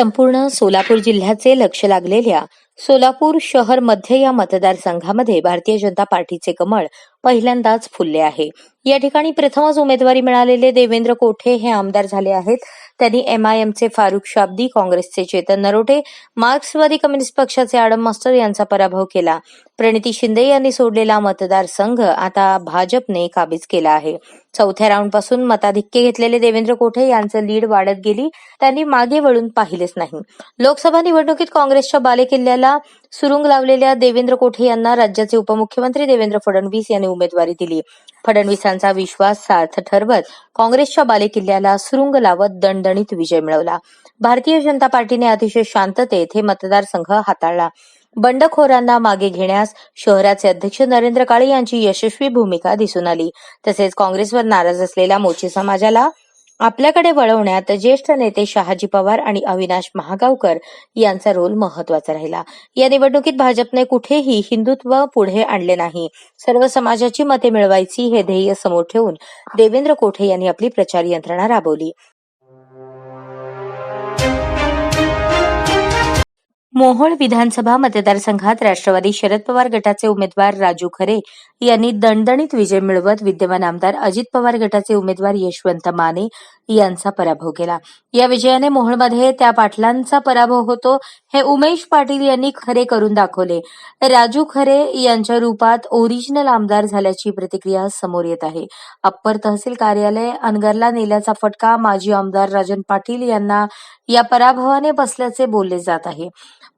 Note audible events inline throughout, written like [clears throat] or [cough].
संपूर्ण सोलापूर जिल्ह्याचे लक्ष लागलेल्या सोलापूर शहर मध्य या मतदारसंघामध्ये भारतीय जनता पार्टीचे कमळ पहिल्यांदाच फुलले आहे. या ठिकाणी प्रथमच उमेदवारी मिळालेले देवेंद्र कोठे हे आमदार झाले आहेत. त्यांनी एमआयएमचे फारुख शाब्दी काँग्रेसचे चेतन नरोटे मार्क्सवादी कम्युनिस्ट पक्षाचे आडम मास्टर यांचा पराभव केला. प्रणिती शिंदे यांनी सोडलेला मतदारसंघ आता भाजपने काबीज केला आहे. चौथ्या राऊंडपासून मताधिक्य घेतलेले देवेंद्र कोठे यांचं लीड वाढत गेली. त्यांनी मागे वळून पाहिलेच नाही. लोकसभा निवडणुकीत काँग्रेसच्या बालेकिल्ल्याला सुरुंग लावलेल्या देवेंद्र कोठे यांना राज्याचे उपमुख्यमंत्री देवेंद्र फडणवीस यांनी उमेदवारी दिली. फडणवीसांचा विश्वास सार्थ ठरवत काँग्रेसच्या बालेकिल्ल्याला सुरुंग लावत दणदणीत विजय मिळवला. भारतीय जनता पार्टीने अतिशय शांततेत हे मतदारसंघ हाताळला. बंडखोरांना मागे घेण्यास शहराचे अध्यक्ष नरेंद्र काळे यांची यशस्वी भूमिका दिसून आली. तसेच काँग्रेसवर नाराज असलेल्या मोची समाजाला आपल्याकडे वळवण्यात ज्येष्ठ नेते शहाजी पवार आणि अविनाश महागावकर यांचा रोल महत्त्वाचा राहिला. या निवडणुकीत भाजपने कुठेही हिंदुत्व पुढे आणले नाही. सर्व समाजाची मते मिळवायची हे ध्येय समोर ठेवून देवेंद्र कोठे यांनी आपली प्रचार यंत्रणा राबवली. मोहोळ विधानसभा मतदारसंघात राष्ट्रवादी शरद पवार गटाचे उमेदवार राजू खरे यांनी दणदणीत विजय मिळवत विद्यमान आमदार अजित पवार गटाचे उमेदवार यशवंत माने यांचा पराभव केला. या विजयाने मोहोळमध्ये त्या पाटलांचा पराभव होतो. हे उमेश पाटील यांनी खरे करून दाखवले. राजू खरे यांच्या रूपात ओरिजिनल आमदार झाल्याची प्रतिक्रिया समोर येत आहे. अप्पर तहसील कार्यालय अनगरला नेल्याचा फटका माजी आमदार राजन पाटील यांना या पराभवाने बसल्याचे बोलले जात आहे.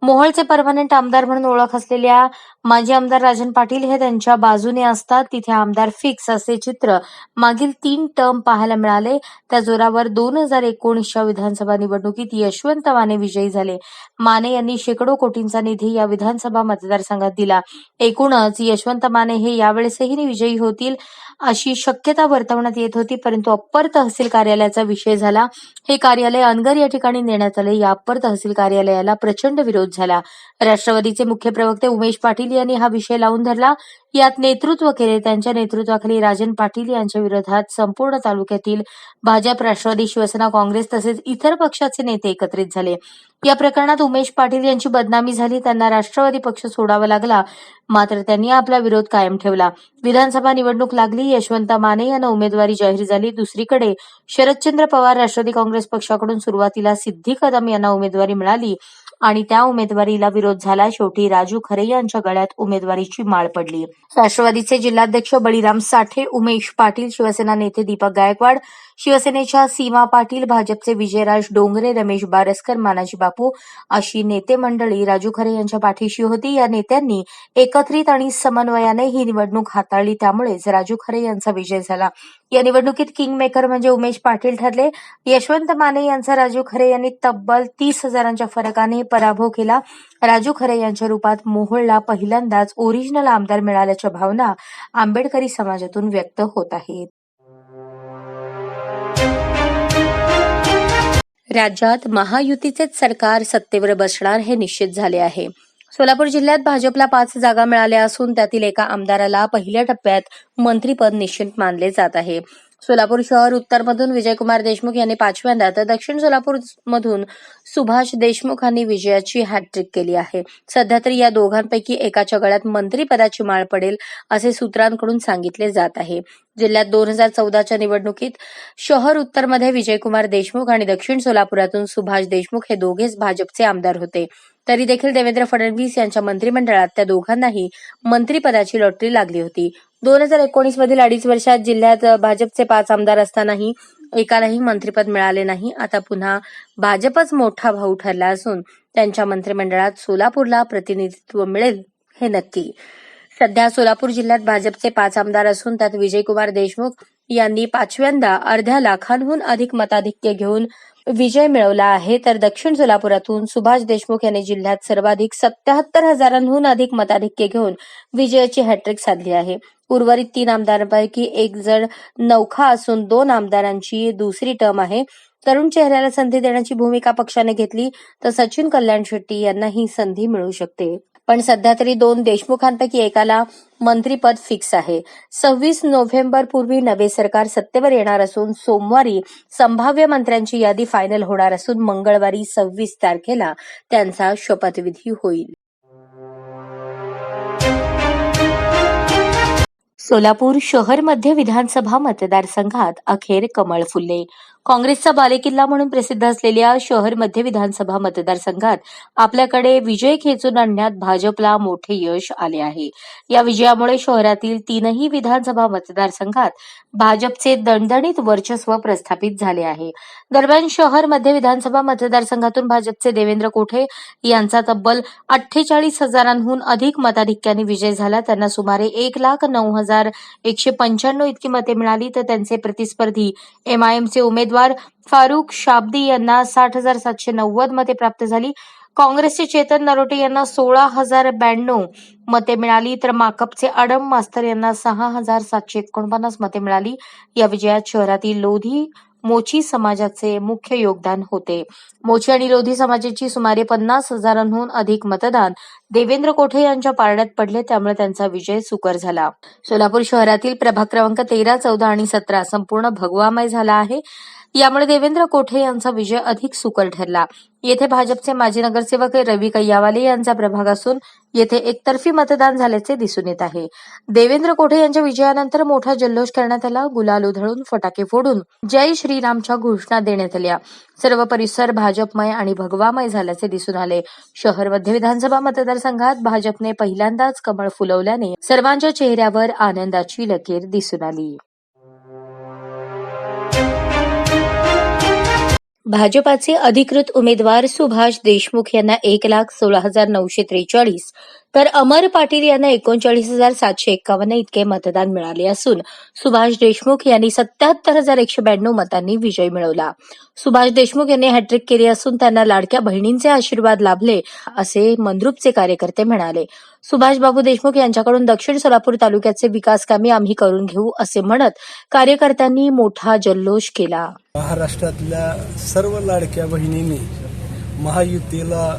मोहोळचे परमनंट आमदार म्हणून ओळख असलेल्या माजी आमदार राजन पाटील हे त्यांच्या बाजूने असतात. तिथे आमदार फिक्स असे चित्र मागील तीन टर्म पाहायला मिळाले. त्या जोरावर दोन हजार एकोणीसच्या विधानसभा निवडणुकीत यशवंत माने विजयी झाले. माने यांनी शेकडो कोटींचा निधी या विधानसभा मतदारसंघात दिला. एकूणच यशवंत माने हे यावेळेसही विजयी होतील अशी शक्यता वर्तवण्यात येत होती परंतु अप्पर तहसील कार्यालयाचा विषय झाला. हे कार्यालय अनगर या ठिकाणी नेण्यात आले. या अप्पर तहसील कार्यालयाला प्रचंड विरोध झाला. राष्ट्रवादीचे मुख्य प्रवक्ते उमेश पाटील यांनी हा विषय लावून धरला. यात नेतृत्व केले. त्यांच्या नेतृत्वाखाली राजन पाटील यांच्या विरोधात संपूर्ण तालुक्यातील भाजप राष्ट्रवादी शिवसेना काँग्रेस तसेच इतर पक्षाचे नेते एकत्रित झाले. या प्रकरणात उमेश पाटील यांची बदनामी झाली त्यांना राष्ट्रवादी पक्ष सोडावा लागला. मात्र त्यांनी आपला विरोध कायम ठेवला. विधानसभा निवडणूक लागली यशवंत माने यांना उमेदवारी जाहीर झाली. दुसरीकडे शरदचंद्र पवार राष्ट्रवादी काँग्रेस पक्षाकडून सुरुवातीला सिद्धी कदम यांना उमेदवारी मिळाली. आणि त्या उमेदवारीला विरोध झाला. शेवटी राजू खरे यांच्या गळ्यात उमेदवारीची माळ पडली. राष्ट्रवादीचे जिल्हाध्यक्ष बळीराम साठे उमेश पाटील शिवसेना नेते दीपक गायकवाड शिवसेनेच्या सीमा पाटील भाजपचे विजयराज डोंगरे रमेश बारसकर मानाजी बापू अशी नेते मंडळी राजू खरे यांच्या पाठीशी होती. या नेत्यांनी एकत्रित आणि समन्वयाने ही निवडणूक हाताळली. त्यामुळेच राजू खरे यांचा विजय झाला. या निवडणुकीत किंग मेकर म्हणजे उमेश पाटील ठरले. यशवंत माने यांचा राजू खरे यांनी तब्बल तीस हजारांच्या फरकाने पराभव केला. राजू खरे यांच्या रूपात मोहोळला पहिल्यांदाच ओरिजिनल आमदार मिळाल्याच्या भावना आंबेडकरी समाजातून व्यक्त होत आहेत. राज्यात महायुतीचेच सरकार सत्तेवर बसणार हे निश्चित झाले आहे. सोलापूर जिल्ह्यात भाजपला पाच जागा मिळाल्या असून त्यातील एका आमदाराला पहिल्या टप्प्यात मंत्रीपद निश्चित मानले जात आहे. सोलापूर शहर उत्तरमधून विजयकुमार देशमुख यांनी पाचव्यांदा तर दक्षिण सोलापूर मधून सुभाष देशमुख यांनी विजयाची हॅट्रिक केली आहे. सध्या तरी या दोघांपैकी एकाच्या गळ्यात मंत्रीपदाची माळ पडेल असे सूत्रांकडून सांगितले जात आहे. जिल्ह्यात दोन हजार चौदाच्या निवडणुकीत शहर उत्तरमध्ये विजयकुमार देशमुख आणि दक्षिण सोलापुरातून सुभाष देशमुख हे दोघेच भाजपचे आमदार होते. तरी देखील देवेंद्र फडणवीस यांच्या मंत्रिमंडळात त्या दोघांनाही मंत्रिपदाची लॉटरी लागली होती. दोन हजार एकोणीस मधील अडीच वर्षात जिल्ह्यात भाजपचे पाच आमदार असतानाही एकालाही मंत्रिपद मिळाले नाही. आता पुन्हा भाजपच मोठा भाऊ ठरला असून त्यांच्या मंत्रिमंडळात सोलापूरला प्रतिनिधित्व मिळेल हे नक्की. सध्या सोलापूर जिल्ह्यात भाजपचे पाच आमदार असून त्यात विजयकुमार देशमुख यांनी पाचव्यांदा अर्ध्या लाखांहून अधिक मताधिक्य घेऊन विजय मिळवला आहे. तर दक्षिण सोलापुरातून सुभाष देशमुख यांनी जिल्ह्यात सर्वाधिक सत्याहत्तर हजारांहून अधिक मताधिक्य घेऊन विजयाची हॅट्रिक साधली आहे. उर्वरित तीन आमदारांपैकी एक जण नौखा असून दोन आमदारांची दुसरी टर्म आहे. तरुण चेहऱ्याला संधी देण्याची भूमिका पक्षाने घेतली तर सचिन कल्याण शेट्टी यांना ही संधी मिळू शकते. पण सध्या तरी दोन देशमुखांपैकी एकाला मंत्रीपद फिक्स आहे. सव्वीस नोव्हेंबर पूर्वी नवे सरकार सत्तेवर येणार असून सोमवारी संभाव्य मंत्र्यांची यादी फायनल होणार असून मंगळवारी सव्वीस तारखेला त्यांचा शपथविधी होईल. सोलापूर शहर मध्य विधानसभा मतदारसंघात अखेर कमळ फुलले काँग्रेसचा बालेकिल्ला म्हणून प्रसिद्ध असलेल्या शहर मध्य विधानसभा मतदारसंघात आपल्याकडे विजय खेचून आणण्यात भाजपला मोठे यश आले आहे. या विजयामुळे शहरातील तीनही विधानसभा मतदारसंघात भाजपचे दणदणीत वर्चस्व प्रस्थापित झाले आहे. दरम्यान शहर मध्य विधानसभा मतदारसंघातून भाजपचे देवेंद्र कोठे यांचा तब्बल अठ्ठेचाळीस हजारांहून अधिक मताधिक्याने विजय झाला. त्यांना सुमारे एक लाख नऊ हजार एकशे पंच्याण्णव इतकी मते मिळाली. तर त्यांचे प्रतिस्पर्धी एमआयएमचे उमेदवार फारुख शाब्दी यांना साठ हजार सातशे नव्वद मते प्राप्त झाली. काँग्रेसचे चेतन नरोटे यांना सोळा हजार ब्याण्णव मते मिळाली. तर माकपचे आडम मास्तर यांना सहा हजार सातशे एकोणपन्नास मते मिळाली. या विजयात शहरातील लोधी मोची समाजाचे मुख्य योगदान होते. मोची आणि लोधी समाजाची सुमारे पन्नास हजारांहून अधिक मतदान देवेंद्र कोठे यांच्या पारड्यात पडले त्यामुळे त्यांचा विजय सुकर झाला. सोलापूर शहरातील प्रभाग क्रमांक तेरा चौदा आणि सतरा संपूर्ण भगवामय झाला आहे. यामुळे देवेंद्र कोठे यांचा विजय अधिक सुकर ठरला. येथे भाजपचे माजी नगरसेवक रवी कैयावाले यांचा प्रभाग असून येथे एकतर्फी मतदान झाल्याचे दिसून येत आहे. देवेंद्र कोठे यांच्या विजयानंतर मोठा जल्लोष करण्यात आला गुलाल उधळून फटाके फोडून जय श्रीरामच्या घोषणा देण्यात आल्या. सर्व परिसर भाजपमय आणि भगवामय झाल्याचे दिसून आले. शहर मध्य विधानसभा मतदारसंघात भाजपने पहिल्यांदाच कमळ फुलवल्याने सर्वांच्या चेहऱ्यावर आनंदाची लकीर दिसून आली. भाजपाचे अधिकृत उमेदवार सुभाष देशमुख यांना एक लाख सोळा हजार नऊशे त्रेचाळीस तर अमर पाटील यांना एकोणचाळीस हजार सातशे एक्कावन्न इतके मतदान मिळाले असून सुभाष देशमुख यांनी सत्याहत्तर हजार एकशे ब्याण्णव मतांनी विजय मिळवला. सुभाष देशमुख यांनी हॅट्रिक केली असून त्यांना लाडक्या बहिणींचे आशीर्वाद लाभले असे मंद्रुपचे कार्यकर्ते म्हणाले. सुभाष बाबू देशमुख यांच्याकडून दक्षिण सोलापूर तालुक्याचे विकास कामे आम्ही करून घेऊ असे म्हणत कार्यकर्त्यांनी मोठा जल्लोष केला. महाराष्ट्रातल्या सर्व लाडक्या बहिणींनी महायुतीला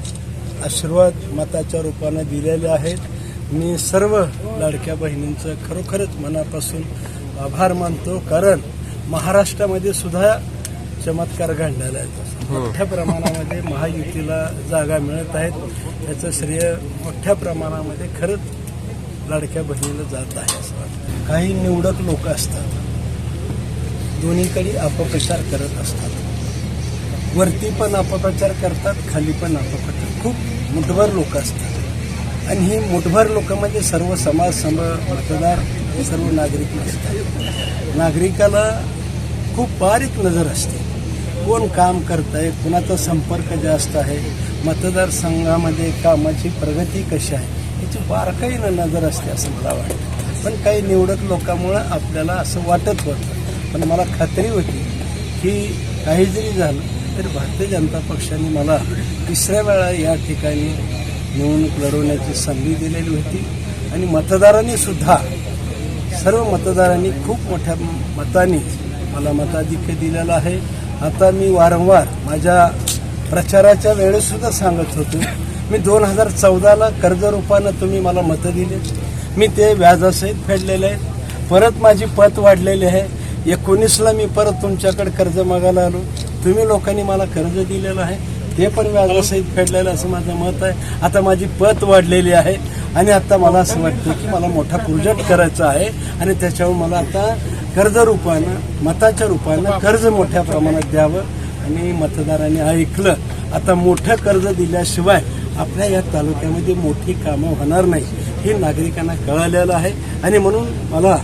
आशीर्वाद मताच्या रूपानं दिलेले आहेत. मी सर्व लाडक्या बहिणींचं खरोखरच मनापासून आभार मानतो कारण महाराष्ट्रामध्ये सुद्धा चमत्कार घडलेला आहे मोठ्या प्रमाणामध्ये महायुतीला जागा मिळत आहेत. त्याचं श्रेय मोठ्या प्रमाणामध्ये खरंच लाडक्या बहिणीला जात आहे असं काही निवडक लोक असतात. दोन्हीकडे अपप्रचार करत असतात. वरती पण अपप्रचार करतात खाली पण अपप्रचार. खूप मुठभर लोक असतात. आणि ही मुठभर लोक म्हणजे सर्व समाज सम मतदार सर्व नागरिक नसतात. नागरिकाला खूप बारीक नजर असते. कोण काम करत आहे कुणाचा संपर्क जास्त आहे मतदारसंघामध्ये कामाची प्रगती कशी आहे याची बारकाईनं नजर असते असं मला वाटतं. पण काही निवडक लोकांमुळं आपल्याला असं वाटत होतं. पण मला खात्री होती की काही जरी झालं तर भारतीय जनता पक्षाने मला तिसऱ्या वेळा या ठिकाणी निवडणूक लढवण्याची संधी दिलेली होती. आणि मतदारांनी सुद्धा सर्व मतदारांनी खूप मोठ्या मताने मला मताधिक्य दिलेलं आहे. आता मी वारंवार माझ्या प्रचाराच्या वेळेसुद्धा सांगत होतो मी दोन हजार चौदाला कर्जरूपानं तुम्ही मला मतं दिले. मी ते व्याजासहित फेडलेले आहेत परत माझी पत वाढलेली आहे. एकोणीसला मी परत तुमच्याकडे कर्ज मागायला आलो. तुम्ही लोकांनी मला कर्ज दिलेलं आहे ते पण व्याजासहित फेडलेलं असं माझं मत आहे. आता माझी पत वाढलेली आहे आणि आता मला असं वाटतं की मला मोठा प्रोजेक्ट करायचा आहे आणि त्याच्यावर मला आता कर्ज रूपानं मताच्या रूपानं कर्ज मोठ्या प्रमाणात द्यावं आणि मतदारांनी ऐकलं. आता मोठं कर्ज दिल्याशिवाय आपल्या या तालुक्यामध्ये मोठी कामं होणार नाही हे नागरिकांना कळालेलं आहे. आणि म्हणून मला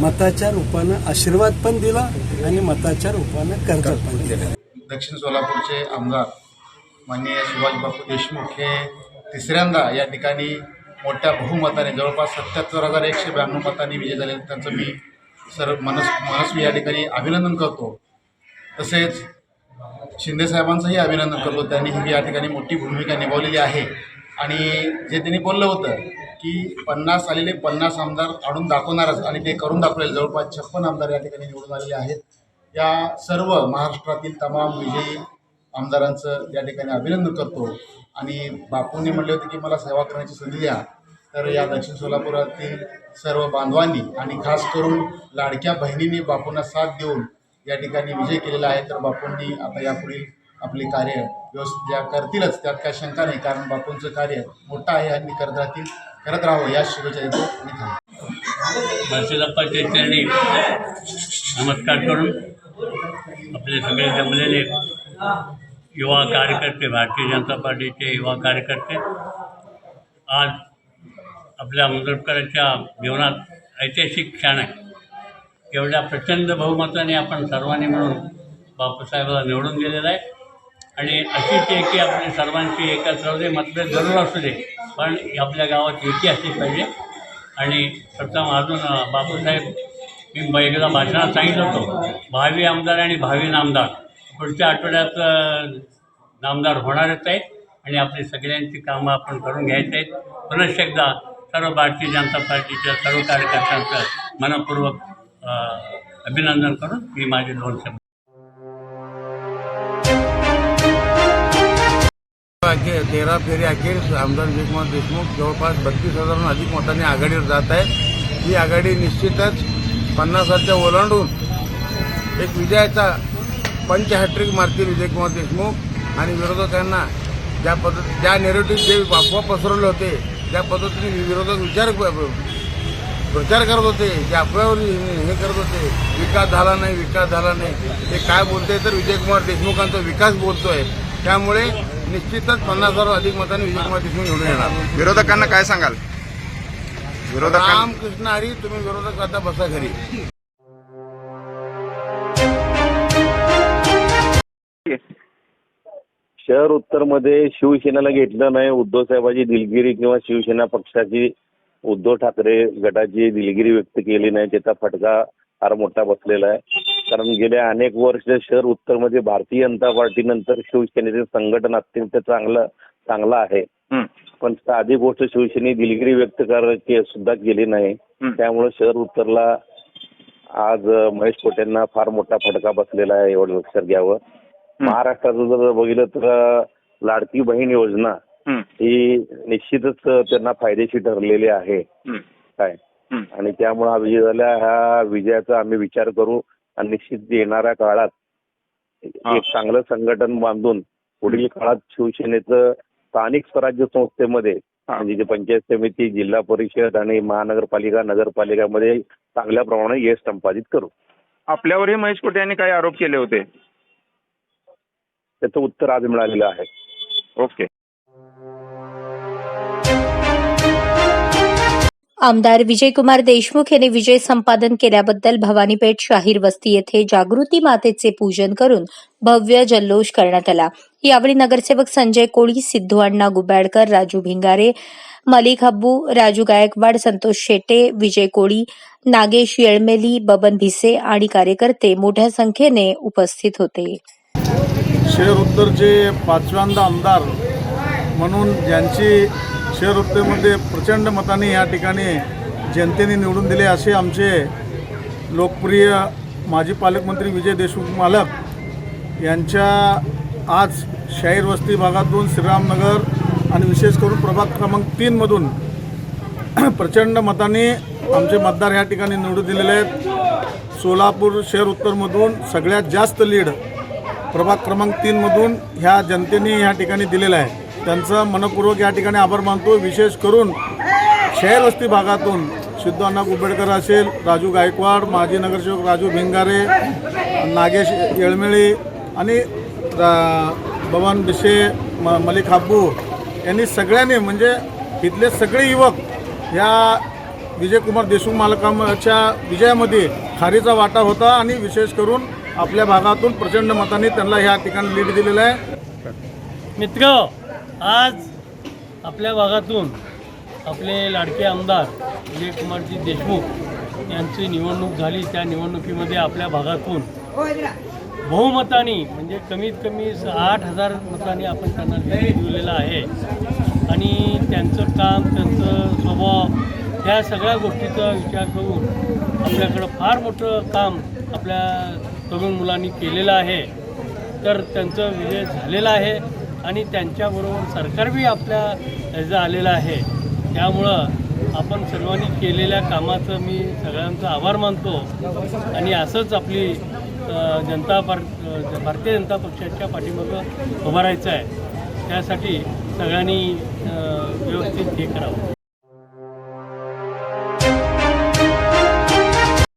मताच्या रूपानं आशीर्वाद पण दिला आणि मताच्या रूपानं कर्ज पण दिलं. दक्षिण सोलापूरचे आमदार माननीय सुभाषबापू देशमुख हे तिसऱ्यांदा या ठिकाणी मोठ्या बहुमताने जवळपास सत्याहत्तर हजार एकशे ब्याण्णव मतांनी विजय झाले त्यांचं मी सर्व मनस मनस्वी या ठिकाणी अभिनंदन करतो. तसेच शिंदेसाहेबांचंही अभिनंदन करतो. त्यांनी ही या ठिकाणी मोठी भूमिका निभावलेली आहे. आणि जे त्यांनी बोललं होतं की पन्नास आलेले पन्नास आमदार आणून दाखवणारच आणि ते करून दाखवलेले जवळपास छप्पन आमदार या ठिकाणी निवडून आलेले आहेत. या सर्व महाराष्ट्रातील तमाम विजयी आमदारांचं या ठिकाणी अभिनंदन करतो. आणि बापूंनी म्हटले होते की मला सेवा करण्याची संधी द्या. तर या दक्षिण सोलापुरातील सर्व बांधवांनी आणि खास करून लाडक्या बहिणींनी बापूंना साथ देऊन या ठिकाणी विजय केलेला आहे. तर बापूंनी आता यापुढील आपले कार्य व्यवस्थित ज्या करतीलच त्यात काय शंका नाही. कारण बापूंचं कार्य मोठं आहे आणि करत राहतील करत राहावं या शुभेच्छा देतो. मी थांबतो. नमस्कार करून आपले सगळे जमलेले युवा कार्यकर्ते भारतीय जनता पार्टीचे युवा कार्यकर्ते आज आपल्या आंबेडकरांच्या जीवनात ऐतिहासिक क्षण आहे. एवढ्या प्रचंड बहुमताने आपण सर्वांनी मिळून बापूसाहेबाला निवडून दिलेलं आहे. आणि अशीच एकी आपली सर्वांची एकत्र राहू दे मतभेद जरूर असू दे पण आपल्या गावात एकी असली पाहिजे. आणि प्रथम अजून बापूसाहेब मी ब- एकदा भाषणात सांगितलं होतं. भावी आमदार आणि भावी नामदार. पुढच्या आठवड्यात नामदार होणारच आहेत आणि आपली सगळ्यांची कामं आपण करून घ्यायची आहेत. पुनश्च एकदा सर्व भारतीय जनता पार्टीच्या सर्व कार्यकर्त्यांचं मनपूर्वक अभिनंदन करून मी माझे दोन शब्द तेरा फेरी अखेर आमदार विजयकुमार देशमुख जवळपास बत्तीस हजारांहून अधिक मतांनी आघाडीवर जात आहेत. ही आघाडी निश्चितच पन्नासाच्या ओलांडून एक विजयाचा पंच हॅट्रिक मारतील विजयकुमार देशमुख आणि विरोधकांना ज्या पद्धत ज्या नेरेटिव्ह जे अफवा पसरवले होते ज्या पद्धतीने विरोधक विचार प्रचार करत होते जे अफव्यावर हे करत होते विकास झाला नाही विकास झाला नाही ते काय बोलते तर विजयकुमार देशमुखांचा विकास बोलतोय. त्यामुळे निश्चितच पन्नास हजार अधिक मतांनी विजयकुमार देशमुख निवडून येणार. विरोधकांना काय सांगाल? रामकृष्ण हरी तुम्ही विरोधक आता बसा घरी. शहर उत्तरमध्ये शिवसेनेला घेतलं नाही उद्धव साहेबांची दिलगिरी किंवा शिवसेना पक्षाची उद्धव ठाकरे गटाची दिलगिरी व्यक्त केली नाही त्याचा फटका फार मोठा बसलेला आहे. कारण गेल्या अनेक वर्ष शहर उत्तरमध्ये भारतीय जनता पार्टीनंतर शिवसेनेचे संघटन अत्यंत चांगलं चांगलं आहे. पण साधी गोष्ट शिवसेने दिलगिरी व्यक्त कर के- सुद्धा केली नाही. त्यामुळे शहर उत्तरला आज महेश कोटेंना फार मोठा फटका बसलेला आहे एवढं लक्षात घ्यावं. महाराष्ट्राचं जर बघितलं तर लाडकी बहीण योजना हं, निश्चितच त्यांना फायदेशीर ठरलेली आहे. काय. आणि त्यामुळे हा विजय झाला ह्या विजयाचा आम्ही विचार करू आणि निश्चित येणाऱ्या काळात. एक चांगलं संघटन बांधून पुढील काळात शिवसेनेचं स्थानिक स्वराज्य संस्थेमध्ये. म्हणजे जे पंचायत समिती जिल्हा परिषद आणि महानगरपालिका नगरपालिकामध्ये चांगल्या प्रमाणात यश संपादित करू. आपल्यावरही महेश कोटे यांनी काही आरोप केले होते? त्याचं उत्तर आज मिळालेलं आहे. ओके. आमदार विजयकुमार देशमुख यांनी विजय संपादन केल्याबद्दल भवानीपेठ शाहीर वस्ती येथे जागृती मातेचे पूजन करून भव्य जल्लोष करण्यात आला. यावेळी नगरसेवक संजय कोळी सिद्धू अण्णा गुबाडकर राजू भिंगारे मलिक हब्बू राजू गायकवाड संतोष शेटे विजय कोळी नागेश येळमेली बबन भिसे आणि कार्यकर्ते मोठ्या संख्येने उपस्थित होते. शहर उत्तरचे पाचव्यांदा आमदार म्हणून ज्यांची शहर उत्तरमध्ये प्रचंड मताने या ठिकाणी जनतेने निवडून दिले असे आमचे लोकप्रिय माजी पालकमंत्री विजय देशमुख मालक यांच्या आज शाहीर वस्ती भागातून श्रीरामनगर आणि विशेष करून प्रभाग क्रमांक तीनमधून [clears throat] प्रचंड मताने आमचे मतदार या ठिकाणी निवडून दिलेले आहेत. सोलापूर शहर उत्तरमधून सगळ्यात जास्त लीड प्रभाग क्रमांक तीनमधून ह्या जनतेने ह्या ठिकाणी दिलेलं आहे. त्यांचं मनपूर्वक या ठिकाणी आभार मानतो. विशेष करून शहर वस्ती भागातून सिद्धू अण्णा कुंबेडकर असेल राजू गायकवाड माजी नगरसेवक राजू भिंगारे नागेश येळमेळी आणि भवन बिशे म मलिक हाब्बू यांनी सगळ्यांनी म्हणजे इथले सगळे युवक या विजयकुमार देशमुख मालकाच्या विजयामध्ये खारीचा वाटा होता आणि विशेष करून आपल्या भागातून प्रचंड मताने त्यांना ह्या ठिकाणी लीड दिलेलं आहे. मित्र आज आपल्या भागातून आपले लाडके आमदार विजयकुमारजी देशमुख यांची निवडणूक झाली. त्या निवडणुकीमध्ये आपल्या भागातून बहुमतानी म्हणजे कमीत कमी स- आठ हजार मतांनी आपण त्यांना लीड दिलेला आहे. आणि त्यांचं काम त्यांचं स्वभाव ह्या सगळ्या गोष्टीचा विचार करून आपल्याकडं फार मोठं काम आपल्या तरुण मुलांनी केलेलं आहे. तर त्यांचं विजय झालेला आहे आणि त्यांच्याबरोबर सरकार बी आपल्या ह्याचं आलेलं आहे. त्यामुळं आपण सर्वांनी केलेल्या कामाचं मी सगळ्यांचा आभार मानतो. आणि असंच आपली जनता पार भारतीय जनता पक्षाच्या पाठीमागं उभं राहायचं आहे. त्यासाठी सगळ्यांनी व्यवस्थित हे करावं.